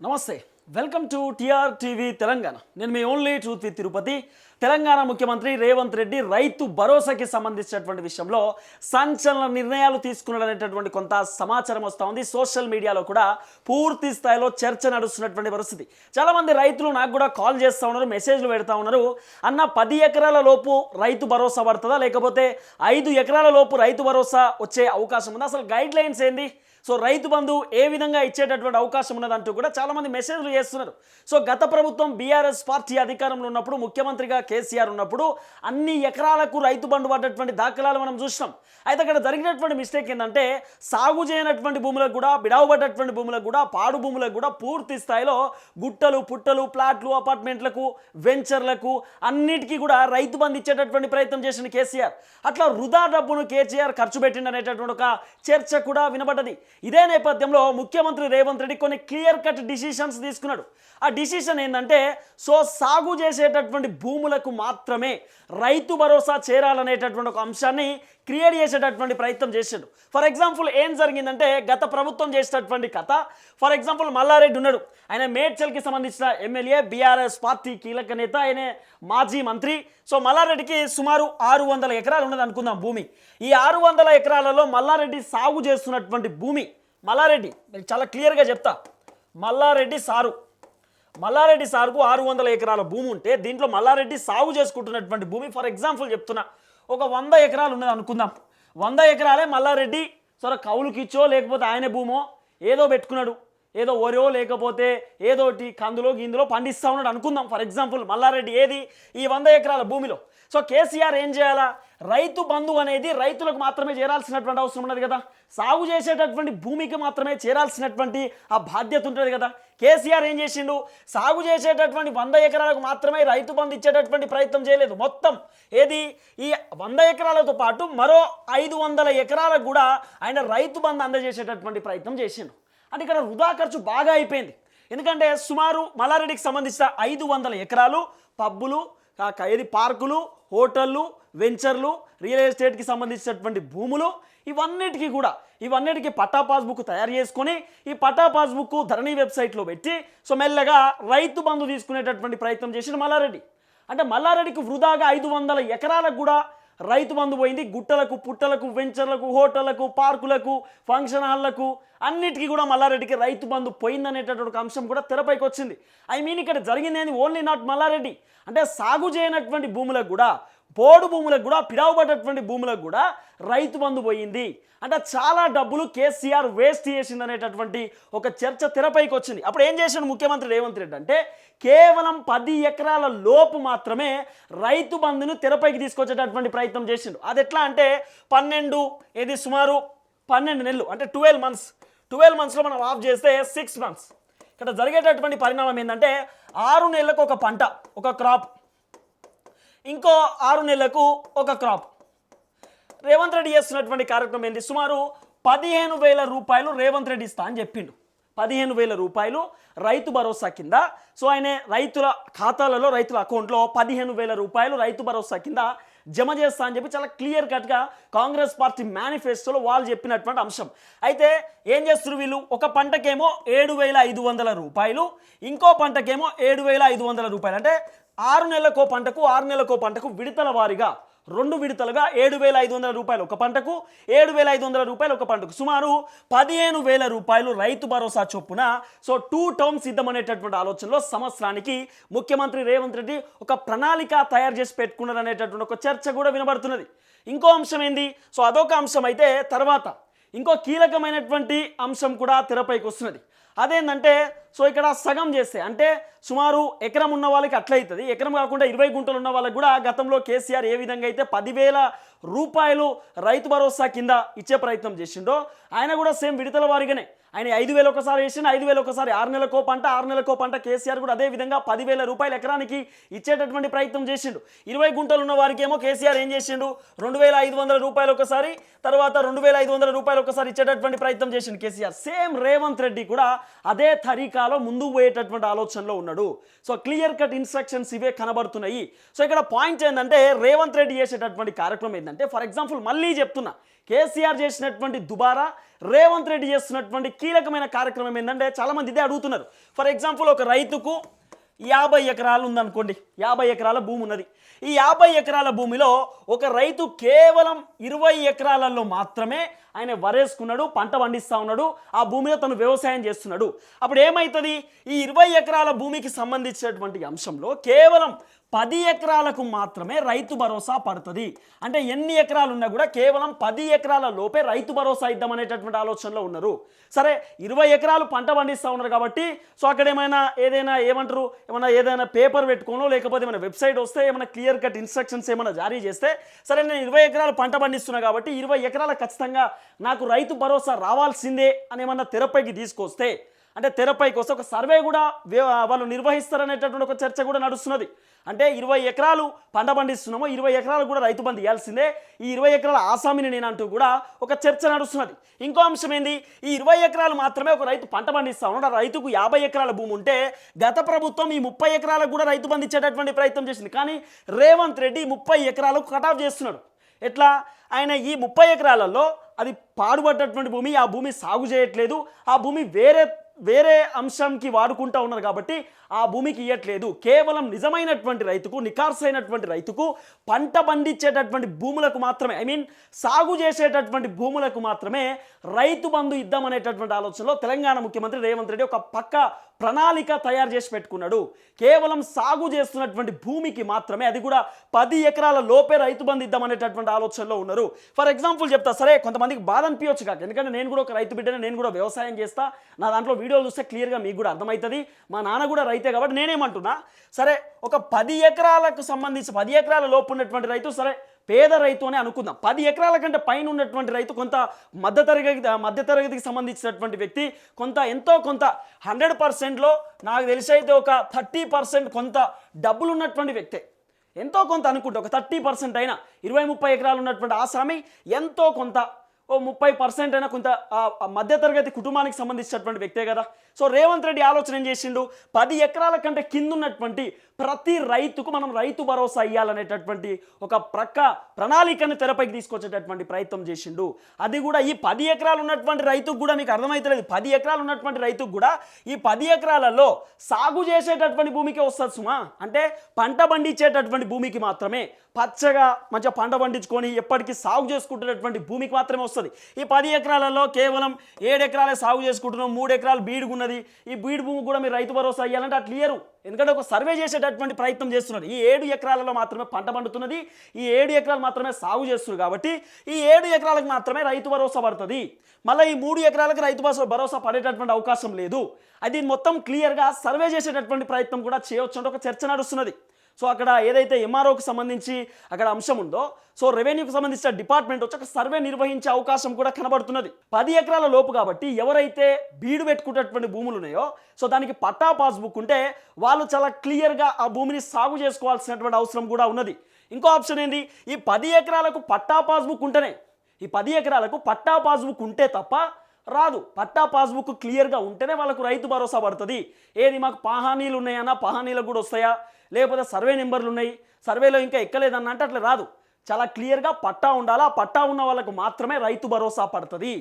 నమస్తే Welcome to TR TV Telangana. నేను మీ only truth with Tirupati. Telangana ముఖ్యమంత్రి రేవంత్ రెడ్డి రైతు భరోసాకి సంబంధించినటువంటి విషయంలో సంచలన నిర్ణయాలు తీసుకున్నాడనేటటువంటి కొంత సమాచారం వస్తూ ఉంది. సోషల్ మీడియాలో కూడా పూర్తి స్థాయిలో చర్చ నడుస్తున్నటువంటి పరిస్థితి. చాలామంది రైతులు నాకు కూడా కాల్ చేస్తూ ఉన్నారు మెసేజ్లు పెడతా ఉన్నారు. అన్న పది ఎకరాల లోపు రైతు భరోసా పడుతుందా? లేకపోతే ఐదు ఎకరాల లోపు రైతు భరోసా వచ్చే అవకాశం ఉందా? అసలు గైడ్ లైన్స్ ఏంది? సో రైతు బంధు ఏ విధంగా ఇచ్చేటటువంటి అవకాశం ఉన్నదంటూ కూడా చాలామంది మెసేజ్లు చేస్తున్నారు. సో గత ప్రభుత్వం బీఆర్ఎస్ పార్టీ అధికారంలో ఉన్నప్పుడు ముఖ్యమంత్రిగా కేసీఆర్ ఉన్నప్పుడు అన్ని ఎకరాలకు రైతు బంధు పడ్డటువంటి దాఖలాలు మనం చూసినాం. అయితే అక్కడ జరిగినటువంటి మిస్టేక్ ఏంటంటే సాగు చేయనటువంటి భూములకు కూడా బిడావబడ్డటువంటి భూములకు కూడా పాడు భూములకు కూడా పూర్తి స్థాయిలో గుట్టలు పుట్టలు ప్లాట్లు అపార్ట్మెంట్లకు వెంచర్లకు అన్నిటికీ కూడా రైతు బంధు ఇచ్చేటటువంటి ప్రయత్నం చేసిన కేసీఆర్. అట్లా వృధా డబ్బును కేసీఆర్ ఖర్చు పెట్టిండనేటటువంటి ఒక చర్చ కూడా వినబడ్డది. ఇదే నేపథ్యంలో ముఖ్యమంత్రి రేవంత్ రెడ్డి కొన్ని క్లియర్ కట్ డిసిషన్స్ తీసుకున్నాడు. ఆ డిసిషన్ ఏంటంటే సో సాగు చేసేటటువంటి భూములకు మాత్రమే రైతు భరోసా చేరాలనేటటువంటి ఒక అంశాన్ని క్రియేట్ చేసేటటువంటి ప్రయత్నం చేశాడు ఫర్ ఎగ్జాంపుల్ ఏం జరిగిందంటే గత ప్రభుత్వం చేసేటటువంటి కథ. ఫర్ ఎగ్జాంపుల్ మల్లారెడ్డి ఉన్నాడు. ఆయన మేడ్చల్కి సంబంధించిన ఎమ్మెల్యే బీఆర్ఎస్ పార్టీ కీలక నేత ఆయన మాజీ మంత్రి. సో మల్లారెడ్డికి సుమారు ఆరు వందల ఎకరాలు ఉన్నది అనుకుందాం భూమి. ఈ ఆరు వందల ఎకరాలలో మల్లారెడ్డి సాగు చేస్తున్నటువంటి భూమి మల్లారెడ్డి మీకు చాలా క్లియర్గా చెప్తా. మల్లారెడ్డి సారు. మల్లారెడ్డి సార్కు ఆరు వందల ఎకరాల భూమి ఉంటే దీంట్లో మల్లారెడ్డి సాగు చేసుకుంటున్నటువంటి భూమి ఫర్ ఎగ్జాంపుల్ చెప్తున్నా ఒక వంద ఎకరాలు ఉన్నది అనుకుందాం. వంద ఎకరాలే మల్లారెడ్డి సరే కౌలుకిచ్చో లేకపోతే ఆయన భూమో ఏదో పెట్టుకున్నాడు. ఏదో ఒరో లేకపోతే ఏదోటి కందులో గిందులో పండిస్తా ఉన్నాడు అనుకుందాం. ఫర్ ఎగ్జాంపుల్ మల్లారెడ్డి ఏది? ఈ వంద ఎకరాల భూమిలో. సో కేసీఆర్ ఏం చేయాలా? రైతు బంధు అనేది రైతులకు మాత్రమే చేరాల్సినటువంటి అవసరం ఉన్నది కదా. సాగు చేసేటటువంటి భూమికి మాత్రమే చేరాల్సినటువంటి ఆ బాధ్యత ఉంటుంది కదా. కేసీఆర్ ఏం చేసిండు? సాగు చేసేటటువంటి వంద ఎకరాలకు మాత్రమే రైతు బంధు ఇచ్చేటటువంటి ప్రయత్నం చేయలేదు. మొత్తం ఏది? ఈ వంద ఎకరాలతో పాటు మరో ఐదు వందల ఎకరాలకు కూడా ఆయన రైతు బంధు అందజేసేటటువంటి ప్రయత్నం చేసిండు. అంటే ఇక్కడ వృధా ఖర్చు బాగా అయిపోయింది. ఎందుకంటే సుమారు మల్లారెడ్డికి సంబంధించిన ఐదు వందల ఎకరాలు పబ్బులు కాక ఏది పార్కులు హోటళ్ళు వెంచర్లు రియల్ ఎస్టేట్కి సంబంధించినటువంటి భూములు ఇవన్నిటికీ కూడా ఇవన్నిటికీ పట్టా పాస్బుక్ తయారు చేసుకొని ఈ పట్టా పాస్బుక్ ధరణి వెబ్సైట్లో పెట్టి సో మెల్లగా రైతు బంధు తీసుకునేటటువంటి ప్రయత్నం చేసిన మల్లారెడ్డి. అంటే మల్లారెడ్డికి వృధాగా ఐదు వందల ఎకరాలకు కూడా రైతు బంధు పోయింది. గుట్టలకు పుట్టలకు వెంచర్లకు హోటళ్ళకు పార్కులకు ఫంక్షన్ హాల్లకు అన్నిటికీ కూడా మల్లారెడ్డికి రైతు బంధు పోయిందనేటటువంటి అంశం కూడా తెరపైకి వచ్చింది. ఐ మీన్ ఇక్కడ జరిగింది అని ఓన్లీ నాట్ మల్లారెడ్డి. అంటే సాగు చేయనటువంటి భూములకు కూడా పోడు భూములకు కూడా పిడవబడ్డటువంటి భూములకు కూడా రైతు బంధు పోయింది. అంటే చాలా డబ్బులు కేసీఆర్ వేస్ట్ చేసింది అనేటటువంటి ఒక చర్చ తెరపైకి వచ్చింది. అప్పుడు ఏం చేశాడు ముఖ్యమంత్రి రేవంత్ రెడ్డి అంటే కేవలం పది ఎకరాల లోపు మాత్రమే రైతు బంధును తెరపైకి తీసుకొచ్చేటటువంటి ప్రయత్నం చేసిండు. అది ఎట్లా అంటే పన్నెండు ఇది సుమారు పన్నెండు నెలలు అంటే ట్వెల్వ్ మంత్స్ ట్వెల్వ్ మంత్స్లో మనం ఆఫ్ చేస్తే సిక్స్ మంత్స్. ఇక్కడ జరిగేటటువంటి పరిణామం ఏంటంటే ఆరు నెలలకు ఒక పంట ఒక క్రాప్. ఇంకో ఆరు నెలలకు ఒక క్రాప్. రేవంత్ రెడ్డి చేస్తున్నటువంటి కార్యక్రమం ఏంటి సుమారు పదిహేను వేల రూపాయలు రేవంత్ రెడ్డి ఇస్తా అని చెప్పిండు. పదిహేను వేల రూపాయలు రైతు భరోసా కింద. సో ఆయన రైతుల ఖాతాలలో రైతుల అకౌంట్లో పదిహేను వేల రూపాయలు రైతు భరోసా కింద జమ చేస్తా అని చెప్పి చాలా క్లియర్ కట్గా కాంగ్రెస్ పార్టీ మేనిఫెస్టోలో వాళ్ళు చెప్పినటువంటి అంశం. అయితే ఏం చేస్తారు వీళ్ళు? ఒక పంటకేమో ఏడు వేల ఐదు వందల రూపాయలు ఇంకో పంటకేమో ఏడు వేల ఐదు వందల రూపాయలు. అంటే ఆరు నెలలకో పంటకు ఆరు నెలలకో పంటకు విడతల వారీగా రెండు విడతలుగా ఏడు వేల ఐదు వందల రూపాయలు ఒక పంటకు ఏడు వేల ఐదు వందల రూపాయలు ఒక పంటకు. సుమారు పదిహేను వేల రూపాయలు రైతు భరోసా చొప్పున. సో టూ టర్మ్స్ ఇద్దామనేటటువంటి ఆలోచనలో సంవత్సరానికి ముఖ్యమంత్రి రేవంత్ రెడ్డి ఒక ప్రణాళిక తయారు చేసి పెట్టుకున్నారు అనేటటువంటి ఒక చర్చ కూడా వినబడుతున్నది. ఇంకో అంశం ఏంది? సో అదొక అంశం అయితే తర్వాత. ఇంకో కీలకమైనటువంటి అంశం కూడా తెరపైకి వస్తున్నది. అదేంటంటే సో ఇక్కడ సగం చేస్తే అంటే సుమారు ఎకరం ఉన్న వాళ్ళకి అట్లయితుంది. ఎకరం కాకుండా ఇరవై గుంటలు ఉన్న వాళ్ళకి కూడా గతంలో కేసీఆర్ ఏ విధంగా అయితే పదివేల రూపాయలు రైతు భరోసా కింద ఇచ్చే ప్రయత్నం చేసిండో ఆయన కూడా సేమ్ విడతల వారిగానే ఆయన ఐదు వేలు ఒకసారి వేసిన ఐదు వేలు ఒకసారి ఆరు నెలకో పంట ఆరు నెలకో పంట. కేసీఆర్ కూడా అదే విధంగా పదివేల రూపాయల ఎకరానికి ఇచ్చేటటువంటి ప్రయత్నం చేసిండు. ఇరవై గుంటలు ఉన్న వారికి ఏమో కేసీఆర్ ఏం చేసిండు? రెండు వేల ఐదు వందల రూపాయలు ఒకసారి తర్వాత రెండు వేల ఐదు వందల రూపాయలు ఒకసారి ఇచ్చేటటువంటి ప్రయత్నం చేసిండు కేసీఆర్. సేమ్ రేవంత్ రెడ్డి కూడా అదే తరీకాలో ముందుకు పోయేటటువంటి ఆలోచనలో ఉన్నాడు. సో క్లియర్ కట్ ఇన్స్ట్రక్షన్స్ ఇవే కనబడుతున్నాయి. సో ఇక్కడ పాయింట్ ఏంటంటే రేవంత్ రెడ్డి చేసేటటువంటి కార్యక్రమం ఏంటంటే ఫర్ ఎగ్జాంపుల్ మళ్ళీ చెప్తున్నా. కేసీఆర్ చేసినటువంటి దుబారా రేవంత్ రెడ్డి చేస్తున్నటువంటి కీలకమైన కార్యక్రమం ఏంటంటే చాలామంది ఇదే అడుగుతున్నారు. ఫర్ ఎగ్జాంపుల్ ఒక రైతుకు యాభై ఎకరాలు ఉందనుకోండి. యాభై ఎకరాల భూమి ఉన్నది. ఈ యాభై ఎకరాల భూమిలో ఒక రైతు కేవలం ఇరవై ఎకరాలలో మాత్రమే ఆయన వరేసుకున్నాడు పంట పండిస్తా ఉన్నాడు ఆ భూమిలో తను వ్యవసాయం చేస్తున్నాడు. అప్పుడు ఏమవుతుంది ఈ ఇరవై ఎకరాల భూమికి సంబంధించినటువంటి అంశంలో కేవలం పది ఎకరాలకు మాత్రమే రైతు భరోసా పడుతుంది. అంటే ఎన్ని ఎకరాలు ఉన్నా కూడా కేవలం పది ఎకరాల లోపే రైతు భరోసా ఇద్దామనేటటువంటి ఆలోచనలో ఉన్నారు. సరే ఇరవై ఎకరాలు పంట పండిస్తూ ఉన్నారు కాబట్టి సో అక్కడ ఏమైనా ఏదైనా ఏమంటారు? ఏమైనా ఏదైనా పేపర్ పెట్టుకోనో లేకపోతే ఏమైనా వెబ్సైట్ వస్తే ఏమైనా క్లియర్ కట్ ఇన్స్ట్రక్షన్స్ ఏమైనా జారీ చేస్తే సరే నేను ఇరవై ఎకరాలు పంట పండిస్తున్నా కాబట్టి ఇరవై ఎకరాల ఖచ్చితంగా నాకు రైతు భరోసా రావాల్సిందే అని ఏమన్నా తెరపైకి తీసుకొస్తే అంటే తెరపైకి వస్తే ఒక సర్వే కూడా వాళ్ళు నిర్వహిస్తారనేటటువంటి ఒక చర్చ కూడా నడుస్తున్నది. అంటే ఇరవై ఎకరాలు పంట పండిస్తున్నామో ఇరవై ఎకరాలు కూడా రైతు బంధు ఇవ్వాల్సిందే. ఈ ఇరవై ఎకరాల ఆసామిని నేను అంటూ కూడా ఒక చర్చ నడుస్తున్నది. ఇంకో అంశం ఏంది? ఈ ఇరవై ఎకరాలు మాత్రమే ఒక రైతు పంట పండిస్తా ఉన్నాడు. ఆ రైతుకు యాభై ఎకరాల భూమి ఉంటే గత ప్రభుత్వం ఈ ముప్పై ఎకరాలకు కూడా రైతు బంధు ఇచ్చేటటువంటి ప్రయత్నం చేసింది. కానీ రేవంత్ రెడ్డి ముప్పై ఎకరాలకు కటాఫ్ చేస్తున్నాడు. ఎట్లా? ఆయన ఈ ముప్పై ఎకరాలలో అది పాడుపడ్డటువంటి భూమి ఆ భూమి సాగు చేయట్లేదు. ఆ భూమి వేరే వేరే అంశంకి వాడుకుంటా ఉన్నారు కాబట్టి ఆ భూమికి ఇవ్వట్లేదు కేవలం నిజమైనటువంటి రైతుకు నికార్సైనటువంటి రైతుకు పంట పండించేటటువంటి భూములకు మాత్రమే ఐ మీన్ సాగు చేసేటటువంటి భూములకు మాత్రమే రైతు బంధు ఇద్దామనేటటువంటి ఆలోచనలో తెలంగాణ ముఖ్యమంత్రి రేవంత్ రెడ్డి ఒక పక్క ప్రణాళిక తయారు చేసి పెట్టుకున్నాడు. కేవలం సాగు చేస్తున్నటువంటి భూమికి మాత్రమే అది కూడా పది ఎకరాల లోపే రైతు బంధు ఇద్దామనేటటువంటి ఆలోచనలో ఉన్నారు. ఫర్ ఎగ్జాంపుల్ చెప్తా సరే కొంతమందికి బాధ అనిపించవచ్చు కాక ఎందుకంటే నేను కూడా ఒక రైతు బిడ్డనే నేను కూడా వ్యవసాయం చేస్తా. నా దాంట్లో వీడియోలు చూస్తే క్లియర్గా మీకు కూడా అర్థమవుతుంది. మా నాన్న కూడా రైతు కాబట్టి నేనేమంటున్నా సరే ఒక పది ఎకరాలకు సంబంధించి పది ఎకరాల లోపు ఉన్నటువంటి రైతు సరే పేద రైతు అని అనుకుందాం. పది ఎకరాల కంటే పైన ఉన్నటువంటి రైతు కొంత మధ్యతరగతి మధ్యతరగతికి సంబంధించినటువంటి వ్యక్తి కొంత ఎంతో కొంత హండ్రెడ్ పర్సెంట్లో నాకు తెలిసి అయితే ఒక థర్టీ పర్సెంట్ కొంత డబ్బులు ఉన్నటువంటి వ్యక్తే. ఎంతో కొంత అనుకుంటే ఒక థర్టీ పర్సెంట్ అయినా ఇరవై ముప్పై ఎకరాలు ఉన్నటువంటి ఆసామి ఎంతో కొంత ఓ ముప్పై పర్సెంట్ అయినా కొంత మధ్యతరగతి కుటుంబానికి సంబంధించినటువంటి వ్యక్తే కదా. సో రేవంత్ రెడ్డి ఆలోచన ఏం చేసిండు? పది ఎకరాల కంటే కింద ఉన్నటువంటి ప్రతి రైతుకు మనం రైతు భరోసా ఇవ్వాలనేటటువంటి ఒక ప్రక్క ప్రణాళికను తెరపైకి తీసుకొచ్చేటటువంటి ప్రయత్నం చేసిండు. అది కూడా ఈ పది ఎకరాలు ఉన్నటువంటి రైతుకు కూడా మీకు అర్థమవుతలేదు పది ఎకరాలు ఉన్నటువంటి రైతుకు కూడా ఈ పది ఎకరాలలో సాగు చేసేటటువంటి భూమికి వస్తుంది సుమా. అంటే పంట పండించేటటువంటి భూమికి మాత్రమే పచ్చగా మంచిగా పంట పండించుకొని ఎప్పటికీ సాగు చేసుకుంటున్నటువంటి భూమికి మాత్రమే వస్తుంది. ఈ పది ఎకరాలలో కేవలం ఏడు ఎకరాలే సాగు చేసుకుంటున్నాం మూడు ఎకరాలు బీడుగున్న ఉన్నది. ఈ బీడు భూమి కూడా మీరు రైతు భరోసా ఇవ్వాలంటే అట్లా ఇయ్యరు ఎందుకంటే ఒక సర్వే చేసేటటువంటి ప్రయత్నం చేస్తున్నారు. ఈ ఏడు ఎకరాలలో మాత్రమే పంట పండుతున్నది. ఈ ఏడు ఎకరాలు మాత్రమే సాగు చేస్తున్నారు కాబట్టి ఈ ఏడు ఎకరాలకు మాత్రమే రైతు భరోసా పడుతుంది. మళ్ళీ ఈ మూడు ఎకరాలకు రైతు భరోసా భరోసా పడేటటువంటి అవకాశం లేదు. అది మొత్తం క్లియర్గా సర్వే చేసేటటువంటి ప్రయత్నం కూడా చేయొచ్చు అంటే ఒక చర్చ నడుస్తున్నది. సో అక్కడ ఏదైతే ఎంఆర్ఓకి సంబంధించి అక్కడ అంశం ఉందో సో రెవెన్యూకి సంబంధించిన డిపార్ట్మెంట్ వచ్చి ఒక సర్వే నిర్వహించే అవకాశం కూడా కనబడుతున్నది. పది ఎకరాల లోపు కాబట్టి ఎవరైతే బీడు పెట్టుకునేటువంటి భూములు ఉన్నాయో సో దానికి పట్టా పాస్బుక్ ఉంటే వాళ్ళు చాలా క్లియర్గా ఆ భూమిని సాగు చేసుకోవాల్సినటువంటి అవసరం కూడా ఉన్నది. ఇంకో ఆప్షన్ ఏంది? ఈ పది ఎకరాలకు పట్టా పాస్బుక్ ఉంటేనే ఈ పది ఎకరాలకు పట్టా పాస్బుక్ ఉంటే తప్ప రాదు. పట్టా పాస్బుక్ క్లియర్గా ఉంటేనే వాళ్ళకు రైతు భరోసా పడుతుంది. ఏది మాకు పాహానీలు ఉన్నాయన్నా పాహానీలకు కూడా వస్తాయా? లేకపోతే సర్వే నెంబర్లు ఉన్నాయి సర్వేలో ఇంకా ఎక్కలేదన్న అంటే అట్లా రాదు. చాలా క్లియర్గా పట్టా ఉండాలి? ఆ పట్టా ఉన్న వాళ్ళకు మాత్రమే రైతు భరోసా పడుతుంది.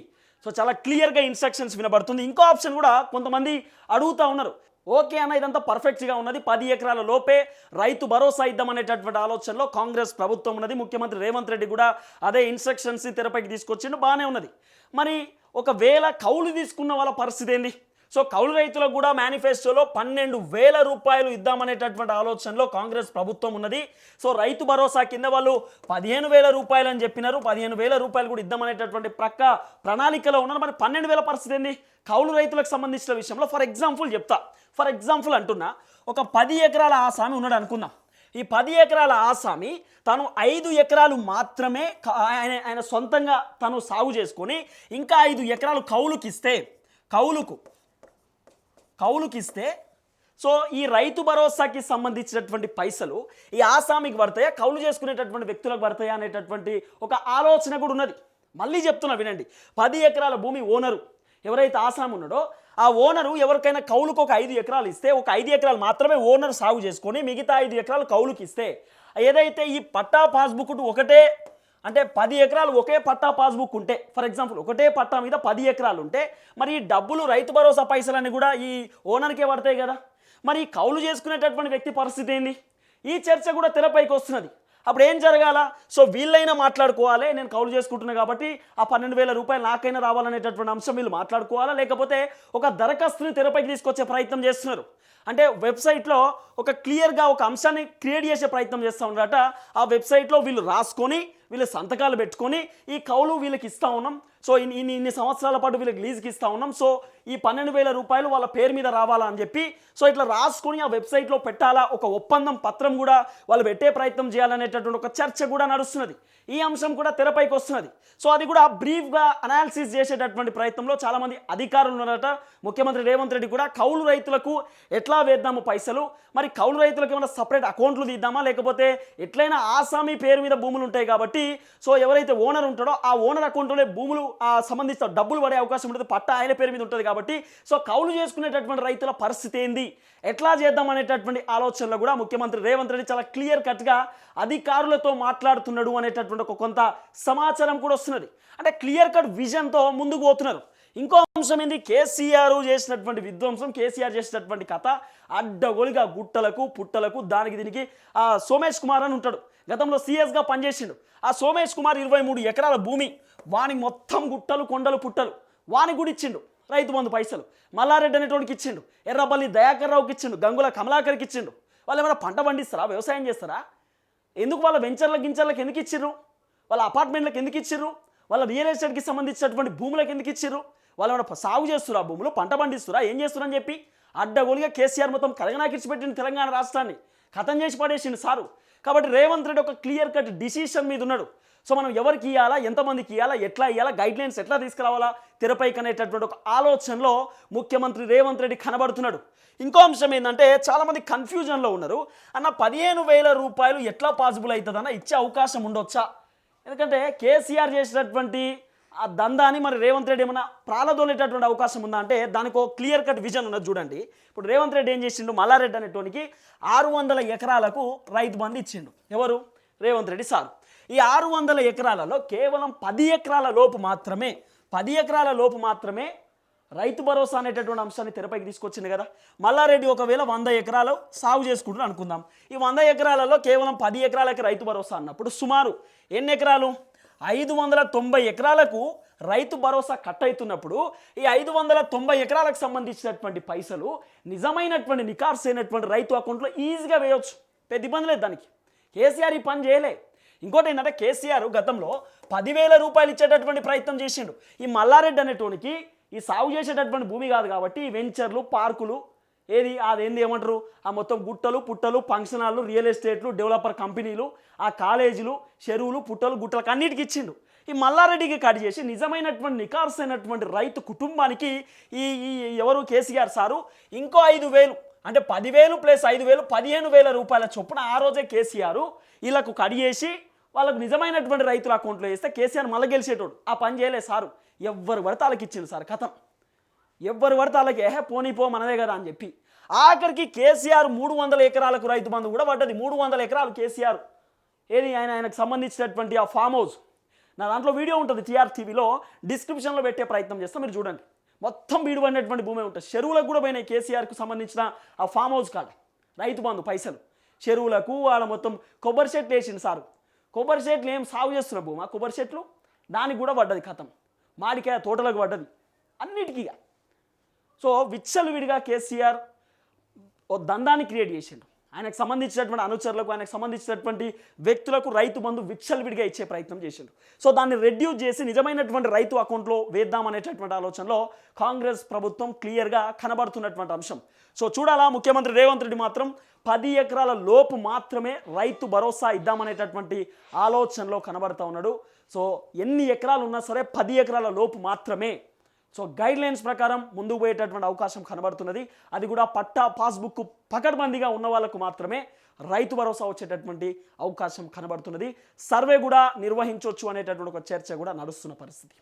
సో చాలా క్లియర్గా ఇన్స్ట్రక్షన్స్ వినబడుతుంది. ఇంకో ఆప్షన్ కూడా కొంతమంది అడుగుతూ ఉన్నారు. ఓకే అన్న ఇదంతా పర్ఫెక్ట్గా ఉన్నది. పది ఎకరాల లోపే రైతు భరోసా ఇద్దామనేటటువంటి ఆలోచనలో కాంగ్రెస్ ప్రభుత్వం ఉన్నది. ముఖ్యమంత్రి రేవంత్ రెడ్డి కూడా అదే ఇన్స్ట్రక్షన్స్ తెరపైకి తీసుకొచ్చిండు. బాగానే ఉన్నది. మరి ఒకవేళ కౌలు తీసుకున్న వాళ్ళ పరిస్థితి ఏంది? సో కౌలు రైతులకు కూడా మేనిఫెస్టోలో పన్నెండు వేల రూపాయలు ఇద్దామనేటటువంటి ఆలోచనలో కాంగ్రెస్ ప్రభుత్వం ఉన్నది. సో రైతు భరోసా కింద వాళ్ళు పదిహేను వేల రూపాయలు అని చెప్పినారు. పదిహేను వేల రూపాయలు కూడా ఇద్దామనేటటువంటి ప్రక్క ప్రణాళికలో ఉన్నారు. మరి పన్నెండు వేల పరిస్థితి ఏంది? కౌలు రైతులకు సంబంధించిన విషయంలో ఫర్ ఎగ్జాంపుల్ చెప్తా. ఫర్ ఎగ్జాంపుల్ అంటున్నా ఒక పది ఎకరాల ఆసామి ఉన్నాడు అనుకుందాం. ఈ పది ఎకరాల ఆసామి తను ఐదు ఎకరాలు మాత్రమే ఆయన ఆయన సొంతంగా తను సాగు చేసుకొని ఇంకా ఐదు ఎకరాలు కౌలుకి ఇస్తే కౌలుకు కౌలుకిస్తే సో ఈ రైతు భరోసాకి సంబంధించినటువంటి పైసలు ఈ ఆసామికి పడతాయా కౌలు చేసుకునేటటువంటి వ్యక్తులకు పడతాయా అనేటటువంటి ఒక ఆలోచన కూడా ఉన్నది. మళ్ళీ చెప్తున్నా వినండి. పది ఎకరాల భూమి ఓనరు ఎవరైతే ఆసాం ఉన్నాడో ఆ ఓనరు ఎవరికైనా కౌలుకు ఒక ఐదు ఎకరాలు ఇస్తే ఒక ఐదు ఎకరాలు మాత్రమే ఓనర్ సాగు చేసుకొని మిగతా ఐదు ఎకరాలు కౌలుకి ఇస్తే ఏదైతే ఈ పట్టా పాస్బుక్ ఒకటే అంటే పది ఎకరాలు ఒకే పట్టా పాస్బుక్ ఉంటే ఫర్ ఎగ్జాంపుల్ ఒకటే పట్టా మీద పది ఎకరాలు ఉంటే మరి ఈ డబ్బులు రైతు భరోసా పైసలన్నీ కూడా ఈ ఓనర్కే పడతాయి కదా. మరి కౌలు చేసుకునేటటువంటి వ్యక్తి పరిస్థితి ఏంది? ఈ చర్చ కూడా తెరపైకి వస్తున్నది. అప్పుడు ఏం జరగాల? సో వీళ్ళైనా మాట్లాడుకోవాలి నేను కౌలు చేసుకుంటున్నా కాబట్టి ఆ పన్నెండు వేల రూపాయలు నాకైనా రావాలనేటటువంటి అంశం వీళ్ళు మాట్లాడుకోవాలా? లేకపోతే ఒక దరఖాస్తుని తెరపైకి తీసుకొచ్చే ప్రయత్నం చేస్తున్నారు. అంటే వెబ్సైట్లో ఒక క్లియర్గా ఒక అంశాన్ని క్రియేట్ చేసే ప్రయత్నం చేస్తూ ఉన్నారట. ఆ వెబ్సైట్లో వీళ్ళు రాసుకొని వీళ్ళు సంతకాలు పెట్టుకొని ఈ కౌలు వీళ్ళకి ఇస్తా ఉన్నాం. సో ఇన్ని ఇన్ని సంవత్సరాల పాటు వీళ్ళకి లీజుకి ఇస్తా ఉన్నాం. సో ఈ పన్నెండు వేల రూపాయలు వాళ్ళ పేరు మీద రావాలా అని చెప్పి సో ఇట్లా రాసుకొని ఆ వెబ్సైట్లో పెట్టాలా ఒక ఒప్పందం పత్రం కూడా వాళ్ళు పెట్టే ప్రయత్నం చేయాలనేటటువంటి ఒక చర్చ కూడా నడుస్తున్నది. ఈ అంశం కూడా తెరపైకి వస్తున్నది. సో అది కూడా బ్రీఫ్గా అనాలిసిస్ చేసేటటువంటి ప్రయత్నంలో చాలామంది అధికారులు ఉన్నారట. ముఖ్యమంత్రి రేవంత్ రెడ్డి కూడా కౌలు రైతులకు ఎట్లా వేద్దాము పైసలు? మరి కౌలు రైతులకు ఏమైనా సపరేట్ అకౌంట్లు తీద్దామా? లేకపోతే ఎట్లయినా ఆసామీ పేరు మీద భూములు ఉంటాయి కాబట్టి సో ఎవరైతే ఓనర్ ఉంటాడో ఆ ఓనర్ అకౌంట్లోనే భూములు ఆ సంబంధించిన డబ్బులు పడే అవకాశం ఉంటుంది. పట్ట ఆయన పేరు మీద ఉంటుంది కాబట్టి సో కౌలు చేసుకునేటటువంటి రైతుల పరిస్థితి ఏంది? ఎట్లా చేద్దాం అనేటటువంటి ఆలోచనలో కూడా ముఖ్యమంత్రి రేవంత్ రెడ్డి చాలా క్లియర్ కట్గా అధికారులతో మాట్లాడుతున్నాడు అనేటటువంటి ఒక కొంత సమాచారం కూడా వస్తున్నది. అంటే క్లియర్ కట్ విజన్తో ముందుకు పోతున్నారు. ఇంకో అంశం ఏంది? కేసీఆర్ చేసినటువంటి విధ్వంసం కేసీఆర్ చేసినటువంటి కథ అడ్డగోలిగా గుట్టలకు పుట్టలకు దానికి దీనికి ఆ సోమేష్ కుమార్ అని ఉంటాడు. గతంలో సీఎస్గా పనిచేసిండు. ఆ సోమేష్ కుమార్ ఇరవై మూడు ఎకరాల భూమి వానికి మొత్తం గుట్టలు కొండలు పుట్టలు వాని కూడా ఇచ్చిండు. రైతు బంధు పైసలు. మల్లారెడ్డి అనేటోడికి ఇచ్చిండు. ఎర్రబల్లి దయాకర్ రావుకి ఇచ్చిండు. గంగుల కమలాకర్కి ఇచ్చిండు. వాళ్ళు ఏమైనా పంట పండిస్తారా? వ్యవసాయం చేస్తారా? ఎందుకు వాళ్ళ వెంచర్ల గించర్లకు ఎందుకు ఇచ్చిర్రు? వాళ్ళ అపార్ట్మెంట్లకు ఎందుకు ఇచ్చిర్రు? వాళ్ళ రియల్ ఎస్టేట్కి సంబంధించినటువంటి భూములకు ఎందుకు ఇచ్చిర్రు? వాళ్ళు ఏమైనా సాగు చేస్తురా భూములు పంట పండిస్తురా ఏం చేస్తున్నారని చెప్పి అడ్డగోలుగా కేసీఆర్ మొత్తం కలగనాకిచ్చిపెట్టిన తెలంగాణ రాష్ట్రాన్ని. ఖతం చేసి పడేసిండు సారు. కాబట్టి రేవంత్ రెడ్డి ఒక క్లియర్ కట్ డిసిషన్ మీద ఉన్నాడు. సో మనం ఎవరికి ఇవ్వాలా ఎంతమందికి ఇవ్వాలా ఎట్లా ఇవ్వాలా గైడ్లైన్స్ ఎట్లా తీసుకురావాలా? తెరపైకి అనేటటువంటి ఒక ఆలోచనలో ముఖ్యమంత్రి రేవంత్ రెడ్డి కనబడుతున్నాడు. ఇంకో అంశం ఏంటంటే చాలామంది కన్ఫ్యూజన్లో ఉన్నారు. అన్న పదిహేను వేల రూపాయలు ఎట్లా పాసిబుల్ అవుతుందన్న ఇచ్చే అవకాశం ఉండొచ్చా? ఎందుకంటే కేసీఆర్ చేసినటువంటి ఆ దందాని మరి రేవంత్ రెడ్డి ఏమన్నా ప్రాలదోలేటటువంటి అవకాశం ఉందా అంటే దానికి ఒక క్లియర్ కట్ విజన్ ఉన్నది చూడండి. ఇప్పుడు రేవంత్ రెడ్డి ఏం చేసిండు? మల్లారెడ్డి అనేటోనికి ఆరు వందల ఎకరాలకు రైతు బంధు ఇచ్చిండు. ఎవరు? రేవంత్ రెడ్డి సార్. ఈ ఆరు వందల ఎకరాలలో కేవలం పది ఎకరాల లోపు మాత్రమే పది ఎకరాల లోపు మాత్రమే రైతు భరోసా అనేటటువంటి అంశాన్ని తెరపైకి తీసుకొచ్చింది కదా. మల్లారెడ్డి ఒకవేళ వంద ఎకరాలు సాగు చేసుకుంటున్నారు అనుకుందాం. ఈ వంద ఎకరాలలో కేవలం పది ఎకరాలకి రైతు భరోసా అన్నప్పుడు సుమారు ఎన్ని ఎకరాలు? ఐదు వందల తొంభై ఎకరాలకు రైతు భరోసా కట్ అవుతున్నప్పుడు ఈ ఐదు వందల తొంభై ఎకరాలకు సంబంధించినటువంటి పైసలు నిజమైనటువంటి నికార్స్ అయినటువంటి రైతు అకౌంట్లో ఈజీగా వేయవచ్చు పెద్ద ఇబ్బంది లేదు దానికి. కేసీఆర్ ఈ పని చేయలే. ఇంకోటి ఏంటంటే కేసీఆర్ గతంలో పదివేల రూపాయలు ఇచ్చేటటువంటి ప్రయత్నం చేసిండు. ఈ మల్లారెడ్డి అనేటోనికి ఈ సాగు చేసేటటువంటి భూమి కాదు కాబట్టి ఈ వెంచర్లు పార్కులు ఏది అదేంది ఏమంటారు? ఆ మొత్తం గుట్టలు పుట్టలు ఫంక్షన్ హాల్లు రియల్ ఎస్టేట్లు డెవలపర్ కంపెనీలు ఆ కాలేజీలు చెరువులు పుట్టలు గుట్టలకు అన్నిటికి ఇచ్చిండు. ఈ మల్లారెడ్డికి కట్ చేసి నిజమైనటువంటి నికార్స్ అయినటువంటి రైతు కుటుంబానికి ఈ ఈ ఎవరు కేసీఆర్ సారు ఇంకో ఐదు వేలు అంటే పదివేలు ప్లస్ ఐదు వేలు పదిహేను వేల రూపాయల చొప్పున ఆ రోజే కేసీఆర్ వీళ్ళకు కట్ చేసి వాళ్ళకు నిజమైనటువంటి రైతుల అకౌంట్లో వేస్తే కేసీఆర్ మళ్ళీ గెలిచేటోడు. ఆ పని చేయలేదు సారు. ఎవ్వరు పడితే వాళ్ళకి ఇచ్చింది సార్ కథం. ఎవ్వరు పడితే వాళ్ళకి ఏహే పోనీపో మనదే కదా అని చెప్పి. ఆఖరికి కేసీఆర్ మూడు వందల ఎకరాలకు రైతు బంధు కూడా పడ్డది. మూడు వందల ఎకరాలు కేసీఆర్. ఏది ఆయన ఆయనకు సంబంధించినటువంటి ఆ ఫామ్ హౌస్. నా దాంట్లో వీడియో ఉంటుంది టీఆర్ టీవీలో. డిస్క్రిప్షన్లో పెట్టే ప్రయత్నం చేస్తాం మీరు చూడండి. మొత్తం బీడు పడినటువంటి భూమి ఉంటుంది. చెరువులకు కూడా పోయినాయి కేసీఆర్కు సంబంధించిన ఆ ఫామ్ హౌస్ కాడ. రైతు బంధు పైసలు. చెరువులకు వాళ్ళ మొత్తం కొబ్బరి చెట్లు వేసింది సారు. కొబ్బరి చెట్లు ఏం సాగు చేస్తున్న భూమా కొబ్బరి చెట్లు దానికి కూడా పడ్డది కథం మాడికాయ తోటలకు పడ్డది. అన్నిటికీ ఇక. సో విచ్చలవిడిగా కేసీఆర్ ఓ దందాన్ని క్రియేట్ చేసిండు. ఆయనకు సంబంధించినటువంటి అనుచరులకు ఆయనకు సంబంధించినటువంటి వ్యక్తులకు రైతు బంధు విచ్చలవిడిగా ఇచ్చే ప్రయత్నం చేసిండు సో దాన్ని రెడ్యూస్ చేసి నిజమైనటువంటి రైతు అకౌంట్లో వేద్దామనేటటువంటి ఆలోచనలో కాంగ్రెస్ ప్రభుత్వం క్లియర్గా కనబడుతున్నటువంటి అంశం. సో చూడాలా ముఖ్యమంత్రి రేవంత్ రెడ్డి మాత్రం పది ఎకరాల లోపు మాత్రమే రైతు భరోసా ఇద్దామనేటటువంటి ఆలోచనలో కనబడతా ఉన్నాడు. సో ఎన్ని ఎకరాలు ఉన్నా సరే పది ఎకరాల లోపు మాత్రమే సో గైడ్ లైన్స్ ప్రకారం ముందుకు పోయేటటువంటి అవకాశం కనబడుతున్నది. అది కూడా పట్టా పాస్బుక్ పకడ్బందీగా ఉన్న వాళ్ళకు మాత్రమే రైతు భరోసా వచ్చేటటువంటి అవకాశం కనబడుతున్నది. సర్వే కూడా నిర్వహించవచ్చు అనేటటువంటి ఒక చర్చ కూడా నడుస్తున్న పరిస్థితి.